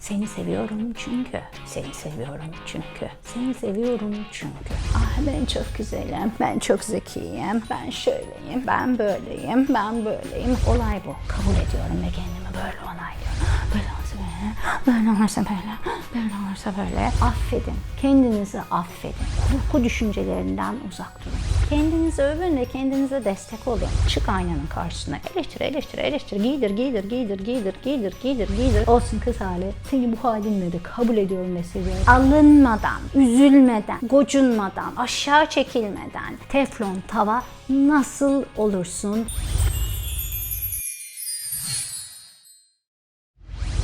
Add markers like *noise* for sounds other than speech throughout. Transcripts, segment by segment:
Seni seviyorum çünkü. Seni seviyorum çünkü. Seni seviyorum çünkü. Ah ben çok güzelim. Ben çok zekiyim. Ben şöyleyim. Ben böyleyim. Ben böyleyim. Olay bu. Kabul ediyorum ve kendimi böyle onaylıyorum. Böyle olsa böyle. Böyle olursa böyle. Affedin. Kendinizi affedin. Korku düşüncelerinden uzak durun. Kendinizi övün ve kendinize destek olun. Çık aynanın karşısına. Eleştir, eleştir, eleştir. Giydir, giydir, giydir, giydir, giydir, giydir, giydir. Olsun kız hali. Seni bu halinle de kabul ediyorum ve seviyorum. Alınmadan, üzülmeden, gocunmadan, aşağı çekilmeden teflon tava nasıl olursun?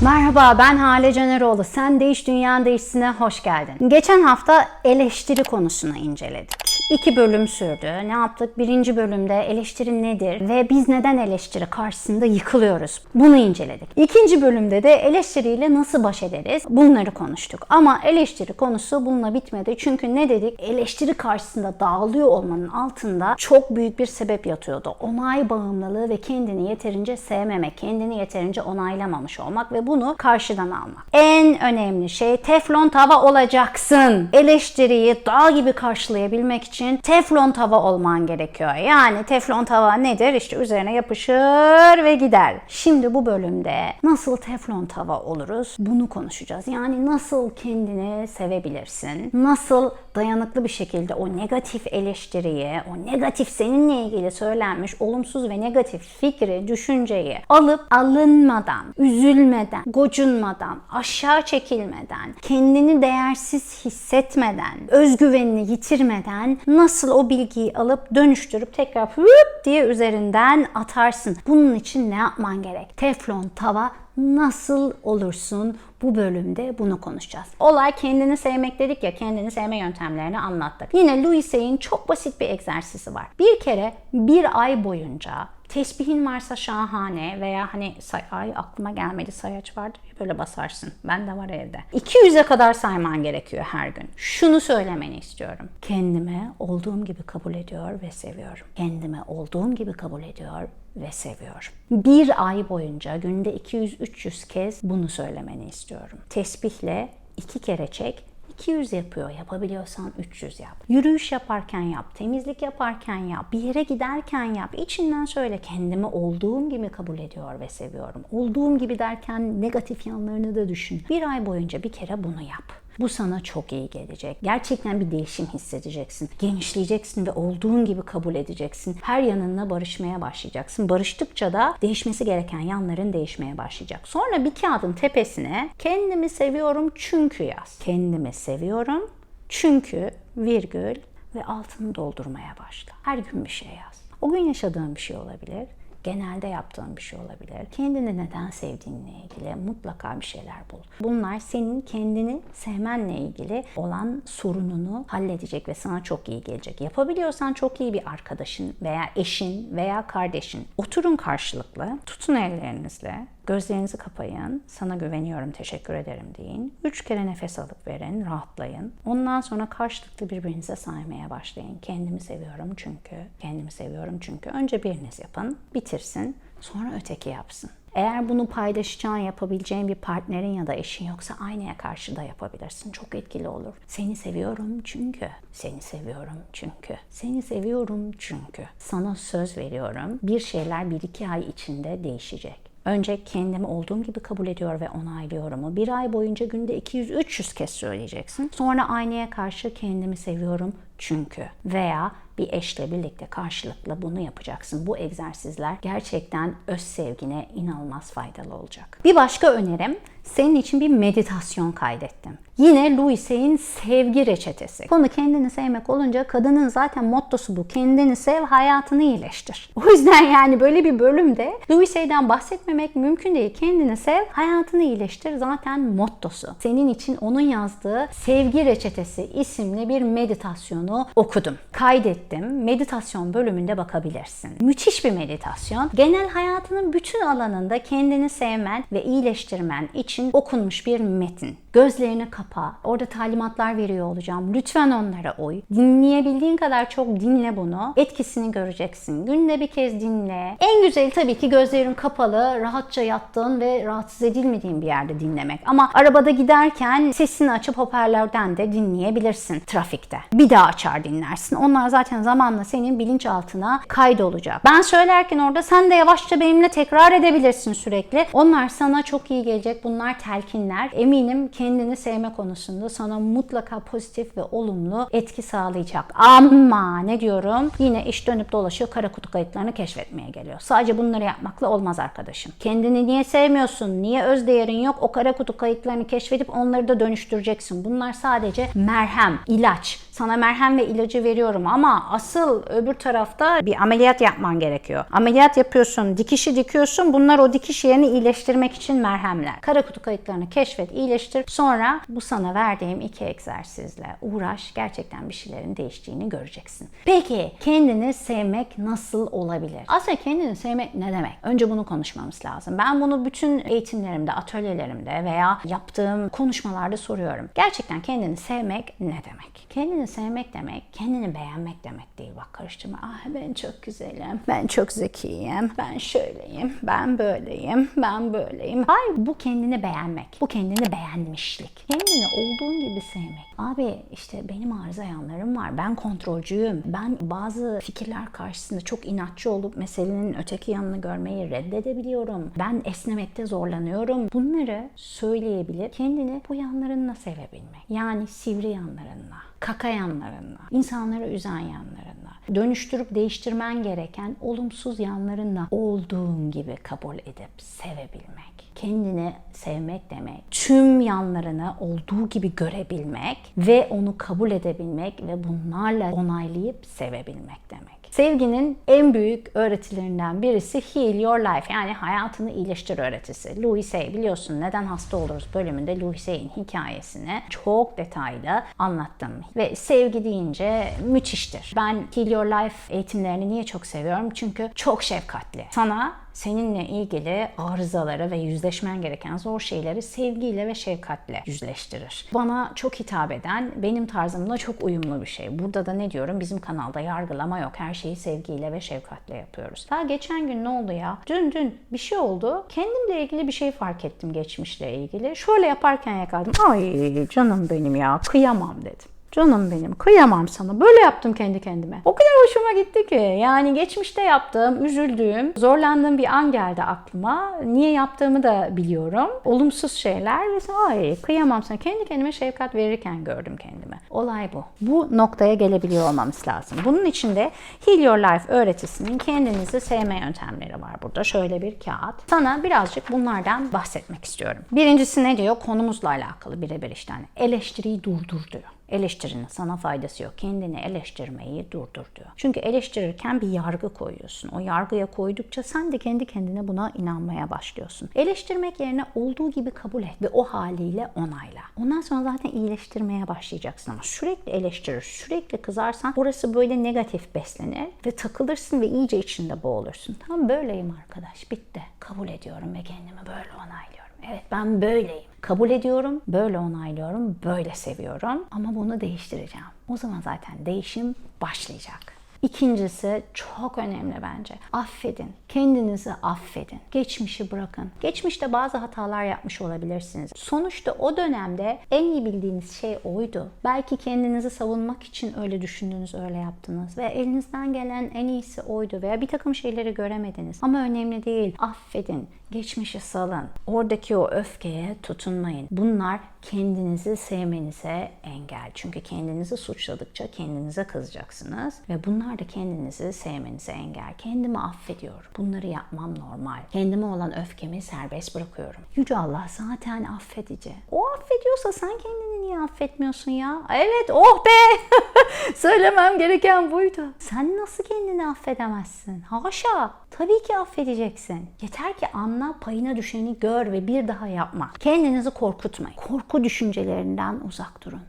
Merhaba ben Hale Caneroğlu. Sen Değiş Dünya Değişsin'e hoş geldin. Geçen hafta eleştiri konusunu inceledik. İki bölüm sürdü. Ne yaptık? Birinci bölümde eleştiri nedir ve biz neden eleştiri karşısında yıkılıyoruz? Bunu inceledik. İkinci bölümde de eleştiriyle nasıl baş ederiz? Bunları konuştuk. Ama eleştiri konusu bununla bitmedi. Çünkü ne dedik? Eleştiri karşısında dağılıyor olmanın altında çok büyük bir sebep yatıyordu. Onay bağımlılığı ve kendini yeterince sevmemek, kendini yeterince onaylamamış olmak ve bunu karşıdan almak. En önemli şey teflon tava olacaksın. Eleştiriyi dağ gibi karşılayabilmek için teflon tava olman gerekiyor. Yani teflon tava nedir? İşte üzerine yapışır ve gider. Şimdi bu bölümde nasıl teflon tava oluruz? Bunu konuşacağız. Yani nasıl kendini sevebilirsin? Nasıl dayanıklı bir şekilde o negatif eleştiriyi, o negatif seninle ilgili söylenmiş olumsuz ve negatif fikri, düşünceyi alıp alınmadan, üzülmeden, gocunmadan, aşağı çekilmeden, kendini değersiz hissetmeden, özgüvenini yitirmeden nasıl o bilgiyi alıp dönüştürüp tekrar hüp diye üzerinden atarsın. Bunun için ne yapman gerek? Teflon tava nasıl olursun? Bu bölümde bunu konuşacağız. Olay kendini sevmek dedik ya, kendini sevme yöntemlerini anlattık. Yine Louis Hay'in çok basit bir egzersizi var. Bir kere bir ay boyunca tesbihin varsa şahane veya hani say ay aklıma gelmedi sayaç vardır ya böyle basarsın. Ben de var evde. 200'e kadar sayman gerekiyor her gün. Şunu söylemeni istiyorum. Kendimi olduğum gibi kabul ediyor ve seviyorum. Kendimi olduğum gibi kabul ediyor ve seviyorum. Bir ay boyunca günde 200-300 kez bunu söylemeni istiyorum. Tesbihle iki kere çek 200 yapıyor. Yapabiliyorsan 300 yap. Yürüyüş yaparken yap, temizlik yaparken yap, bir yere giderken yap. İçinden söyle kendimi olduğum gibi kabul ediyor ve seviyorum. Olduğum gibi derken negatif yanlarını da düşün. Bir ay boyunca bir kere bunu yap. Bu sana çok iyi gelecek. Gerçekten bir değişim hissedeceksin. Genişleyeceksin ve olduğun gibi kabul edeceksin. Her yanınla barışmaya başlayacaksın. Barıştıkça da değişmesi gereken yanların değişmeye başlayacak. Sonra bir kağıdın tepesine kendimi seviyorum çünkü yaz. Kendimi seviyorum çünkü virgül ve altını doldurmaya başla. Her gün bir şey yaz. O gün yaşadığın bir şey olabilir genelde yaptığın bir şey olabilir. Kendini neden sevdiğinle ilgili mutlaka bir şeyler bul. Bunlar senin kendini sevmenle ilgili olan sorununu halledecek ve sana çok iyi gelecek. Yapabiliyorsan çok iyi bir arkadaşın veya eşin veya kardeşin. Oturun karşılıklı, tutun ellerinizle, Gözlerinizi kapayın. Sana güveniyorum, teşekkür ederim deyin. Üç kere nefes alıp verin, rahatlayın. Ondan sonra karşılıklı birbirinize saymaya başlayın. Kendimi seviyorum çünkü, kendimi seviyorum çünkü. Önce biriniz yapın, bitirsin. Sonra öteki yapsın. Eğer bunu paylaşacağın, yapabileceğin bir partnerin ya da eşin yoksa aynaya karşı da yapabilirsin. Çok etkili olur. Seni seviyorum çünkü. Seni seviyorum çünkü. Seni seviyorum çünkü. Sana söz veriyorum. Bir şeyler bir iki ay içinde değişecek. Önce kendimi olduğum gibi kabul ediyor ve onaylıyorum. Bir ay boyunca günde 200-300 kez söyleyeceksin. Sonra aynaya karşı kendimi seviyorum çünkü veya bir eşle birlikte karşılıklı bunu yapacaksın. Bu egzersizler gerçekten öz sevgine inanılmaz faydalı olacak. Bir başka önerim senin için bir meditasyon kaydettim. Yine Louis Hay'in sevgi reçetesi. Konu kendini sevmek olunca kadının zaten mottosu bu. Kendini sev, hayatını iyileştir. *laughs* O yüzden yani böyle bir bölümde Louis Hay'den bahsetmemek mümkün değil. Kendini sev, hayatını iyileştir zaten mottosu. Senin için onun yazdığı Sevgi Reçetesi isimli bir meditasyonu okudum. Kaydettim. Meditasyon bölümünde bakabilirsin. Müthiş bir meditasyon. Genel hayatının bütün alanında kendini sevmen ve iyileştirmen için okunmuş bir metin. Gözlerini kapa. Orada talimatlar veriyor olacağım. Lütfen onlara uy. Dinleyebildiğin kadar çok dinle bunu. Etkisini göreceksin. Günde bir kez dinle. En güzeli tabii ki gözlerin kapalı, rahatça yattığın ve rahatsız edilmediğin bir yerde dinlemek. Ama arabada giderken sesini açıp hoparlörden de dinleyebilirsin trafikte. Bir daha açar dinlersin. Onlar zaten zamanla senin bilinçaltına kaydolacak. Ben söylerken orada sen de yavaşça benimle tekrar edebilirsin sürekli. Onlar sana çok iyi gelecek. Bunlar telkinler. Eminim kendini sevme konusunda sana mutlaka pozitif ve olumlu etki sağlayacak. Ama ne diyorum? Yine iş dönüp dolaşıyor kara kutu kayıtlarını keşfetmeye geliyor. Sadece bunları yapmakla olmaz arkadaşım. Kendini niye sevmiyorsun? Niye öz değerin yok? O kara kutu kayıtlarını keşfedip onları da dönüştüreceksin. Bunlar sadece merhem, ilaç. Sana merhem ve ilacı veriyorum ama asıl öbür tarafta bir ameliyat yapman gerekiyor. Ameliyat yapıyorsun, dikişi dikiyorsun. Bunlar o dikiş yerini iyileştirmek için merhemler. Kara kutu kayıtlarını keşfet, iyileştir. Sonra bu sana verdiğim iki egzersizle uğraş. Gerçekten bir şeylerin değiştiğini göreceksin. Peki kendini sevmek nasıl olabilir? Aslında kendini sevmek ne demek? Önce bunu konuşmamız lazım. Ben bunu bütün eğitimlerimde, atölyelerimde veya yaptığım konuşmalarda soruyorum. Gerçekten kendini sevmek ne demek? Kendini sevmek demek, kendini beğenmek demek değil. Bak karıştırma. Ah ben çok güzelim, ben çok zekiyim, ben şöyleyim, ben böyleyim, ben böyleyim. Hayır bu kendini beğenmek. Bu kendini beğenmişlik. Kendini olduğun gibi sevmek. Abi işte benim arıza yanlarım var. Ben kontrolcüyüm. Ben bazı fikirler karşısında çok inatçı olup meselenin öteki yanını görmeyi reddedebiliyorum. Ben esnemekte zorlanıyorum. Bunları söyleyebilir. Kendini bu yanlarınla sevebilmek. Yani sivri yanlarınla kaka yanlarınla, insanları üzen yanlarınla, dönüştürüp değiştirmen gereken olumsuz yanlarınla olduğun gibi kabul edip sevebilmek. Kendini sevmek demek, tüm yanlarını olduğu gibi görebilmek ve onu kabul edebilmek ve bunlarla onaylayıp sevebilmek demek. Sevginin en büyük öğretilerinden birisi Heal Your Life yani hayatını iyileştir öğretisi. Louis Hay biliyorsun neden hasta oluruz bölümünde Louis Hay'in hikayesini çok detaylı anlattım. Ve sevgi deyince müthiştir. Ben Heal Your Life eğitimlerini niye çok seviyorum? Çünkü çok şefkatli. Sana seninle ilgili arızaları ve yüzleşmen gereken zor şeyleri sevgiyle ve şefkatle yüzleştirir. Bana çok hitap eden, benim tarzımla çok uyumlu bir şey. Burada da ne diyorum? Bizim kanalda yargılama yok. Her şeyi sevgiyle ve şefkatle yapıyoruz. Daha geçen gün ne oldu ya? Dün dün bir şey oldu. Kendimle ilgili bir şey fark ettim geçmişle ilgili. Şöyle yaparken yakaladım. Ay canım benim ya kıyamam dedim. Canım benim kıyamam sana. Böyle yaptım kendi kendime. O kadar hoşuma gitti ki. Yani geçmişte yaptığım, üzüldüğüm, zorlandığım bir an geldi aklıma. Niye yaptığımı da biliyorum. Olumsuz şeyler. Ve ay kıyamam sana. Kendi kendime şefkat verirken gördüm kendimi. Olay bu. Bu noktaya gelebiliyor olmamız lazım. Bunun için de Heal Your Life öğretisinin kendinizi sevme yöntemleri var burada. Şöyle bir kağıt. Sana birazcık bunlardan bahsetmek istiyorum. Birincisi ne diyor? Konumuzla alakalı birebir işte. Hani eleştiriyi durdur diyor. Eleştirinin sana faydası yok. Kendini eleştirmeyi durdur diyor. Çünkü eleştirirken bir yargı koyuyorsun. O yargıya koydukça sen de kendi kendine buna inanmaya başlıyorsun. Eleştirmek yerine olduğu gibi kabul et ve o haliyle onayla. Ondan sonra zaten iyileştirmeye başlayacaksın ama sürekli eleştirir, sürekli kızarsan orası böyle negatif beslenir ve takılırsın ve iyice içinde boğulursun. Tam böyleyim arkadaş. Bitti. Kabul ediyorum ve kendimi böyle onaylıyorum. Evet ben böyleyim. Kabul ediyorum, böyle onaylıyorum, böyle seviyorum ama bunu değiştireceğim. O zaman zaten değişim başlayacak. İkincisi çok önemli bence. Affedin. Kendinizi affedin. Geçmişi bırakın. Geçmişte bazı hatalar yapmış olabilirsiniz. Sonuçta o dönemde en iyi bildiğiniz şey oydu. Belki kendinizi savunmak için öyle düşündünüz, öyle yaptınız ve elinizden gelen en iyisi oydu veya bir takım şeyleri göremediniz. Ama önemli değil. Affedin. Geçmişi salın. Oradaki o öfkeye tutunmayın. Bunlar kendinizi sevmenize engel. Çünkü kendinizi suçladıkça kendinize kızacaksınız ve bunlar da kendinizi sevmenize engel. Kendimi affediyorum. Bunları yapmam normal. Kendime olan öfkemi serbest bırakıyorum. Yüce Allah zaten affedici. O affediyorsa sen kendini niye affetmiyorsun ya? Evet oh be! *laughs* Söylemem gereken buydu. Sen nasıl kendini affedemezsin? Haşa! Tabii ki affedeceksin. Yeter ki anla, payına düşeni gör ve bir daha yapma. Kendinizi korkutmayın. Korku düşüncelerinden uzak durun.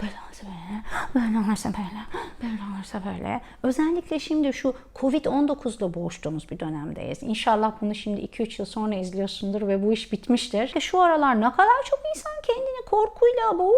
Böyle olursa böyle, böyle olursa böyle, böyle olursa böyle. Özellikle şimdi şu Covid-19'la boğuştuğumuz bir dönemdeyiz. İnşallah bunu şimdi 2-3 yıl sonra izliyorsundur ve bu iş bitmiştir. Şu aralar ne kadar çok insan kendini korkuyla, bu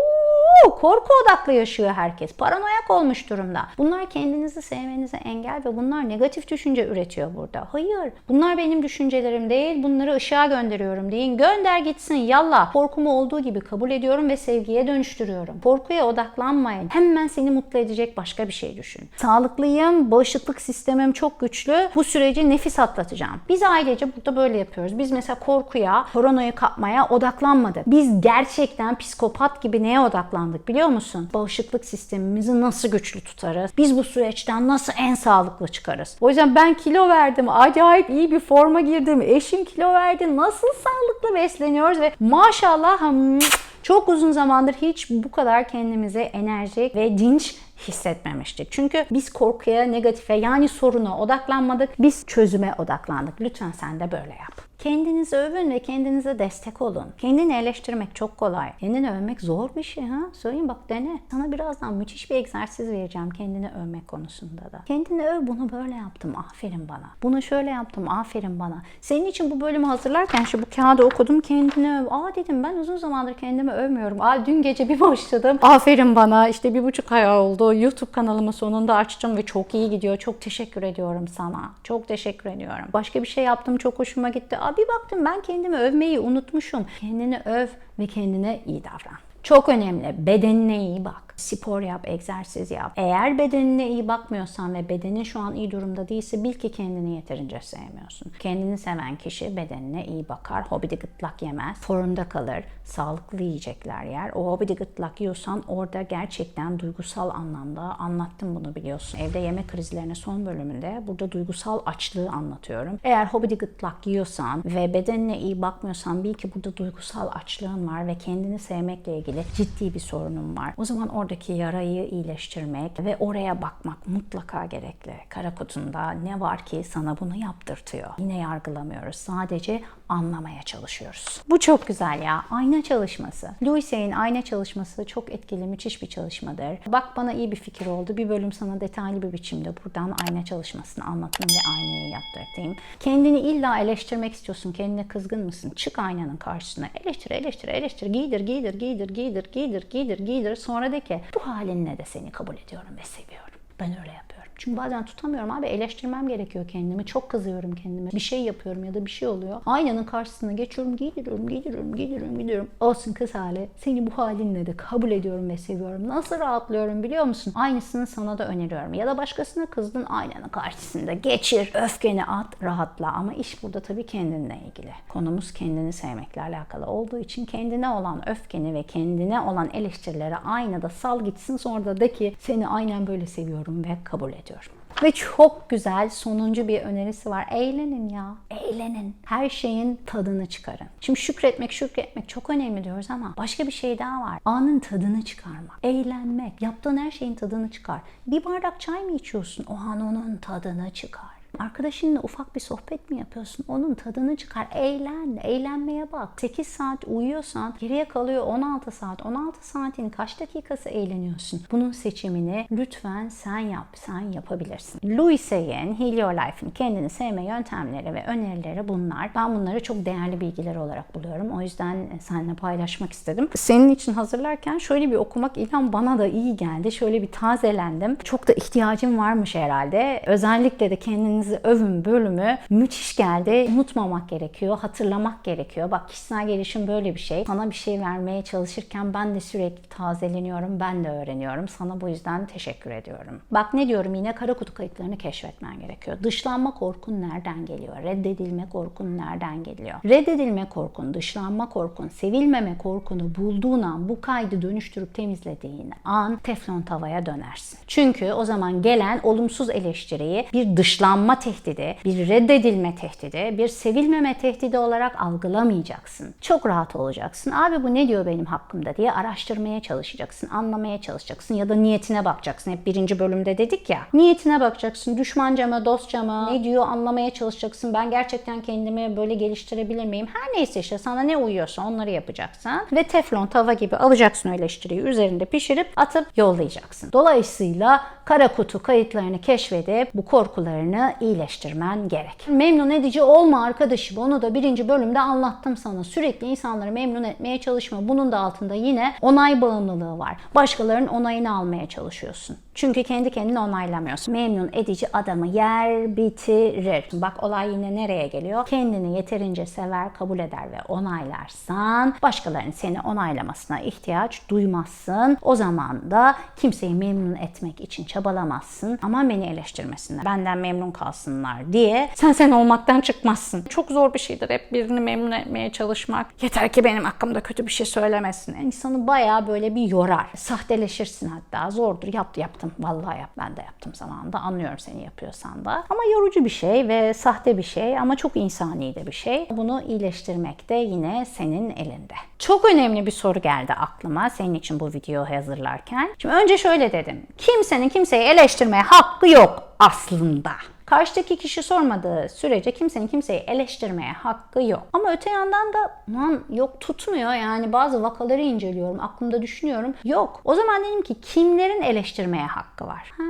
korku odaklı yaşıyor herkes. Paranoyak olmuş durumda. Bunlar kendinizi sevmenize engel ve bunlar negatif düşünce üretiyor burada. Hayır. Bunlar benim düşüncelerim değil. Bunları ışığa gönderiyorum deyin. Gönder gitsin yallah. Korkumu olduğu gibi kabul ediyorum ve sevgiye dönüştürüyorum. Korkuya odaklanmayın. Hemen seni mutlu edecek başka bir şey düşün. Sağlıklıyım, bağışıklık sistemim çok güçlü. Bu süreci nefis atlatacağım. Biz ailece burada böyle yapıyoruz. Biz mesela korkuya, paranoya kapmaya odaklanmadık. Biz gerçekten psikopat gibi neye odaklandık biliyor musun? Bağışıklık sistemimizi nasıl güçlü tutarız? Biz bu süreçten nasıl en sağlıklı çıkarız? O yüzden ben kilo verdim. Acayip iyi bir forma girdim. Eşim kilo verdi. Nasıl sağlıklı besleniyoruz ve maşallah hmm, çok uzun zamandır hiç bu kadar kendimize enerjik ve dinç hissetmemiştik. Çünkü biz korkuya, negatife yani soruna odaklanmadık. Biz çözüme odaklandık. Lütfen sen de böyle yap. Kendinizi övün ve kendinize destek olun. Kendini eleştirmek çok kolay. Kendini övmek zor bir şey ha. Söyleyeyim bak dene. Sana birazdan müthiş bir egzersiz vereceğim kendini övmek konusunda da. Kendini öv bunu böyle yaptım aferin bana. Bunu şöyle yaptım aferin bana. Senin için bu bölümü hazırlarken şu bu kağıdı okudum kendini öv. Aa dedim ben uzun zamandır kendimi övmüyorum. Aa dün gece bir *laughs* başladım. Aferin bana işte bir buçuk ay oldu. YouTube kanalımı sonunda açtım ve çok iyi gidiyor. Çok teşekkür ediyorum sana. Çok teşekkür ediyorum. Başka bir şey yaptım çok hoşuma gitti. Aa bir baktım ben kendimi övmeyi unutmuşum. Kendini öv ve kendine iyi davran. Çok önemli. Bedenine iyi bak. Spor yap, egzersiz yap. Eğer bedenine iyi bakmıyorsan ve bedenin şu an iyi durumda değilse bil ki kendini yeterince sevmiyorsun. Kendini seven kişi bedenine iyi bakar. Hobidi gıtlak yemez. Formda kalır. Sağlıklı yiyecekler yer. O hobidi gıtlak yiyorsan orada gerçekten duygusal anlamda anlattım bunu biliyorsun. Evde yemek krizlerine son bölümünde burada duygusal açlığı anlatıyorum. Eğer hobidi gıtlak yiyorsan ve bedenine iyi bakmıyorsan bil ki burada duygusal açlığın var ve kendini sevmekle ilgili ciddi bir sorunun var. O zaman oradaki yarayı iyileştirmek ve oraya bakmak mutlaka gerekli. Kara kutunda ne var ki sana bunu yaptırtıyor. Yine yargılamıyoruz. Sadece anlamaya çalışıyoruz. Bu çok güzel ya. Ayna çalışması. Louis ayna çalışması çok etkili, müthiş bir çalışmadır. Bak bana iyi bir fikir oldu. Bir bölüm sana detaylı bir biçimde buradan ayna çalışmasını anlatayım ve aynayı yaptırtayım. Kendini illa eleştirmek istiyorsun. Kendine kızgın mısın? Çık aynanın karşısına. Eleştir, eleştir, eleştir. Giydir, giydir, giydir, giydir, giydir, giydir, giydir. Sonra de ki bu halinle de seni kabul ediyorum ve seviyorum. Ben öyle yapıyorum. Çünkü bazen tutamıyorum abi eleştirmem gerekiyor kendimi. Çok kızıyorum kendime. Bir şey yapıyorum ya da bir şey oluyor. Aynanın karşısına geçiyorum, giydiriyorum, giydiriyorum, giydiriyorum, giydiriyorum. Olsun kız hali. Seni bu halinle de kabul ediyorum ve seviyorum. Nasıl rahatlıyorum biliyor musun? Aynısını sana da öneriyorum. Ya da başkasına kızdın aynanın karşısında geçir. Öfkeni at, rahatla. Ama iş burada tabii kendinle ilgili. Konumuz kendini sevmekle alakalı olduğu için kendine olan öfkeni ve kendine olan eleştirilere aynada sal gitsin. Sonra da de ki seni aynen böyle seviyorum ve kabul ediyorum. Ve çok güzel sonuncu bir önerisi var. Eğlenin ya. Eğlenin. Her şeyin tadını çıkarın. Şimdi şükretmek, şükretmek çok önemli diyoruz ama başka bir şey daha var. Anın tadını çıkarmak. Eğlenmek. Yaptığın her şeyin tadını çıkar. Bir bardak çay mı içiyorsun? O an onun tadını çıkar. Arkadaşınla ufak bir sohbet mi yapıyorsun? Onun tadını çıkar. Eğlen. Eğlenmeye bak. 8 saat uyuyorsan geriye kalıyor 16 saat. 16 saatin kaç dakikası eğleniyorsun? Bunun seçimini lütfen sen yap. Sen yapabilirsin. Louis Hay'in Heal Your Life'in kendini sevme yöntemleri ve önerileri bunlar. Ben bunları çok değerli bilgiler olarak buluyorum. O yüzden seninle paylaşmak istedim. Senin için hazırlarken şöyle bir okumak inan bana da iyi geldi. Şöyle bir tazelendim. Çok da ihtiyacım varmış herhalde. Özellikle de kendinizi övün bölümü müthiş geldi. Unutmamak gerekiyor, hatırlamak gerekiyor. Bak kişisel gelişim böyle bir şey. Sana bir şey vermeye çalışırken ben de sürekli tazeleniyorum, ben de öğreniyorum. Sana bu yüzden teşekkür ediyorum. Bak ne diyorum yine kara kutu kayıtlarını keşfetmen gerekiyor. Dışlanma korkun nereden geliyor? Reddedilme korkun nereden geliyor? Reddedilme korkun, dışlanma korkun, sevilmeme korkunu bulduğun an bu kaydı dönüştürüp temizlediğin an teflon tavaya dönersin. Çünkü o zaman gelen olumsuz eleştiriyi bir dışlanma dışlanma tehdidi, bir reddedilme tehdidi, bir sevilmeme tehdidi olarak algılamayacaksın. Çok rahat olacaksın. Abi bu ne diyor benim hakkımda diye araştırmaya çalışacaksın, anlamaya çalışacaksın ya da niyetine bakacaksın. Hep birinci bölümde dedik ya. Niyetine bakacaksın. Düşmanca mı, dostça mı? Ne diyor anlamaya çalışacaksın. Ben gerçekten kendimi böyle geliştirebilir miyim? Her neyse işte sana ne uyuyorsa onları yapacaksın. Ve teflon tava gibi alacaksın o eleştiriyi üzerinde pişirip atıp yollayacaksın. Dolayısıyla kara kutu kayıtlarını keşfedip bu korkularını iyileştirmen gerek. Memnun edici olma arkadaşım. Onu da birinci bölümde anlattım sana. Sürekli insanları memnun etmeye çalışma. Bunun da altında yine onay bağımlılığı var. Başkalarının onayını almaya çalışıyorsun. Çünkü kendi kendini onaylamıyorsun. Memnun edici adamı yer bitirir. Bak olay yine nereye geliyor? Kendini yeterince sever, kabul eder ve onaylarsan başkalarının seni onaylamasına ihtiyaç duymazsın. O zaman da kimseyi memnun etmek için çabalamazsın. Ama beni eleştirmesinler, benden memnun kalsınlar diye sen sen olmaktan çıkmazsın. Çok zor bir şeydir hep birini memnun etmeye çalışmak. Yeter ki benim hakkımda kötü bir şey söylemesin. İnsanı bayağı böyle bir yorar. Sahteleşirsin hatta. Zordur. Yaptı yaptım. Vallahi yap. Ben de yaptım zamanında. Anlıyorum seni yapıyorsan da. Ama yorucu bir şey ve sahte bir şey ama çok insani de bir şey. Bunu iyileştirmek de yine senin elinde. Çok önemli bir soru geldi aklıma senin için bu videoyu hazırlarken. Şimdi önce şöyle dedim. Kimsenin kimseyi eleştirmeye hakkı yok aslında. Karşıdaki kişi sormadığı sürece kimsenin kimseyi eleştirmeye hakkı yok. Ama öte yandan da lan yok tutmuyor yani bazı vakaları inceliyorum aklımda düşünüyorum. Yok. O zaman dedim ki kimlerin eleştirmeye hakkı var? Ha.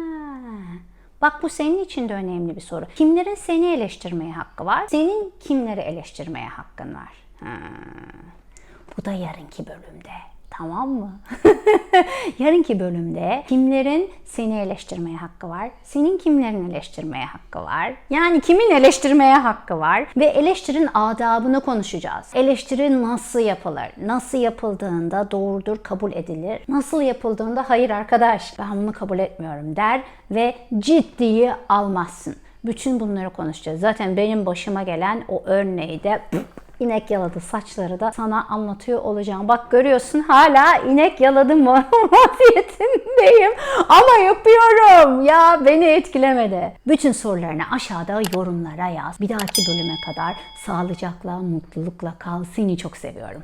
Bak bu senin için de önemli bir soru. Kimlerin seni eleştirmeye hakkı var? Senin kimleri eleştirmeye hakkın var? Ha. Bu da yarınki bölümde. Tamam mı? *laughs* Yarınki bölümde kimlerin seni eleştirmeye hakkı var? Senin kimlerin eleştirmeye hakkı var? Yani kimin eleştirmeye hakkı var? Ve eleştirin adabını konuşacağız. Eleştiri nasıl yapılır? Nasıl yapıldığında doğrudur, kabul edilir. Nasıl yapıldığında hayır arkadaş ben bunu kabul etmiyorum der ve ciddiye almazsın. Bütün bunları konuşacağız. Zaten benim başıma gelen o örneği de inek yaladı saçları da sana anlatıyor olacağım. Bak görüyorsun hala inek yaladım mı *laughs* vaziyetindeyim ama yapıyorum. Ya beni etkilemedi. Bütün sorularını aşağıda yorumlara yaz. Bir dahaki bölüme kadar sağlıcakla, mutlulukla kal. Seni çok seviyorum.